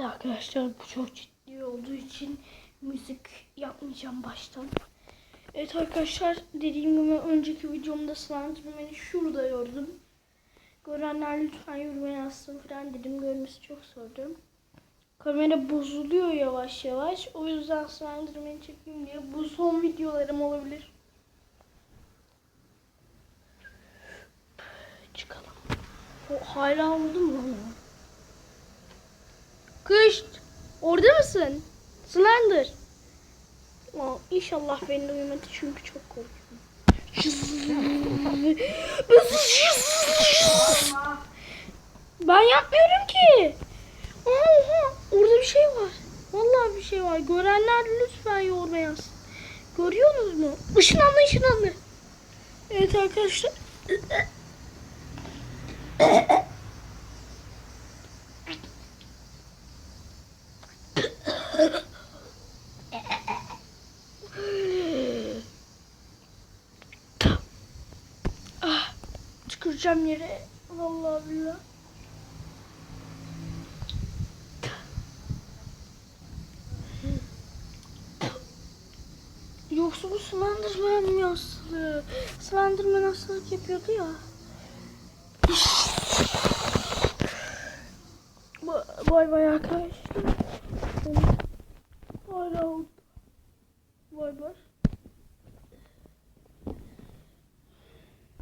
Evet arkadaşlar bu çok ciddi olduğu için müzik yapmayacağım baştan. Evet arkadaşlar dediğim gibi önceki videomda Slenderman'i şurada gördüm. Görenler lütfen yoruma yazsın falan dedim. Görmesi çok zordu. Kamera bozuluyor yavaş yavaş. O yüzden Slenderman'i çekeyim diye. Bu son videolarım olabilir. Çıkalım. O hala oldu mu? Kış, orada mısın? Slender. Aa, inşallah beni duymadı çünkü çok korkuyorum. ben yapmıyorum ki. Oha, orada bir şey var. Vallahi bir şey var. Görenler lütfen yoruma yazsın. Görüyorsunuz mu? Işınlandı ışınlandı. Evet arkadaşlar. Ah, çıkıracağım yere. Vallahi billahi. Yoksa bu Slenderman mi aslı? Slenderman hastalık yapıyordu ya. Ba- Bay bay arkadaşlar. Hala oldu.